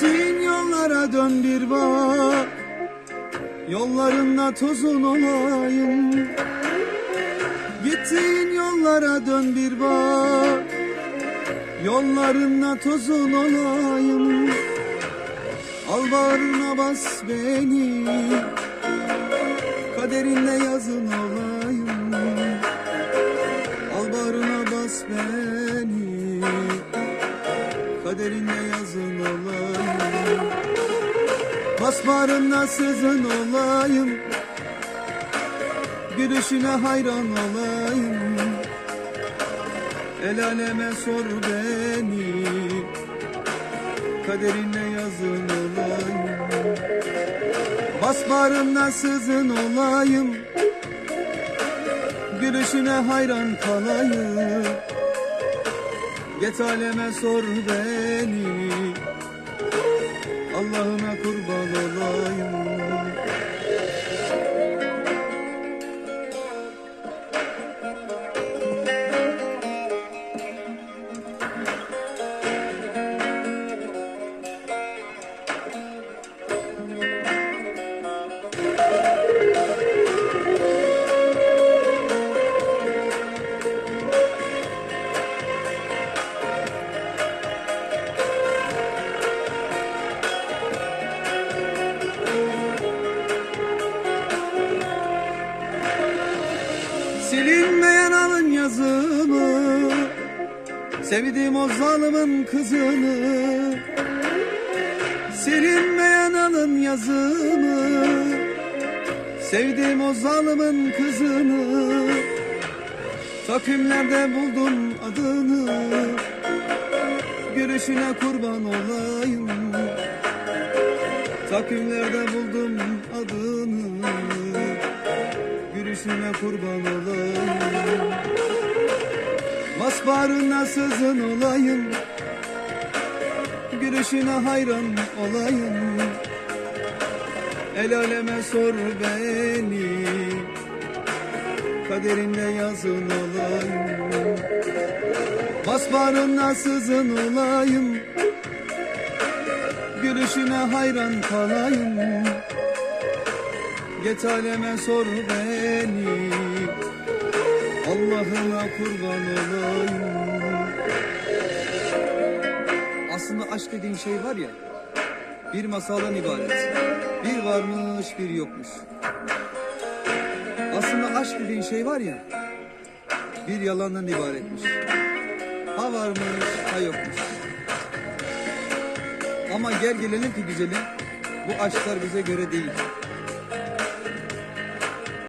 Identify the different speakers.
Speaker 1: Gittiğin yollara dön bir bak. Yollarında tozun olayım. Gittiğin yollara dön bir bak. Yollarında tozun olayım. Al bağrına bas beni. Kaderinde yazın olayım. Al bağrına bas beni. Kaderinde Bas bağrına sızın olayım. Gülüşüne hayran olayım. El aleme sor beni. Kaderine yazın olayım. Bas bağrına sızın olayım. Gülüşüne hayran kalayım. Get aleme sor beni Allah'ına kurban olayım. Silinmeyen alın yazımı Sevdiğim o zalimin kızını Silinmeyen alın yazımı Sevdiğim o zalimin kızını Takvimlerde buldum adını Gülüşüne kurban olayım. Takvimlerde buldum adını Gülüşüne kurban olayım Masbarına sızın olayım. Gülüşüne hayran olayım. El aleme sor beni. Kaderinde yazın olayım. Masbarına sızın olayım. Gülüşüne hayran kalayım. Get aleme sor beni Allah'ına kurban olayım. Aslında aşk dediğin şey var ya Bir masaldan ibaret. Bir varmış bir yokmuş. Aslında aşk dediğin şey var ya Bir yalandan ibaretmiş. Ha varmış ha yokmuş. Ama gel gelelim ki güzelim Bu aşklar bize göre değil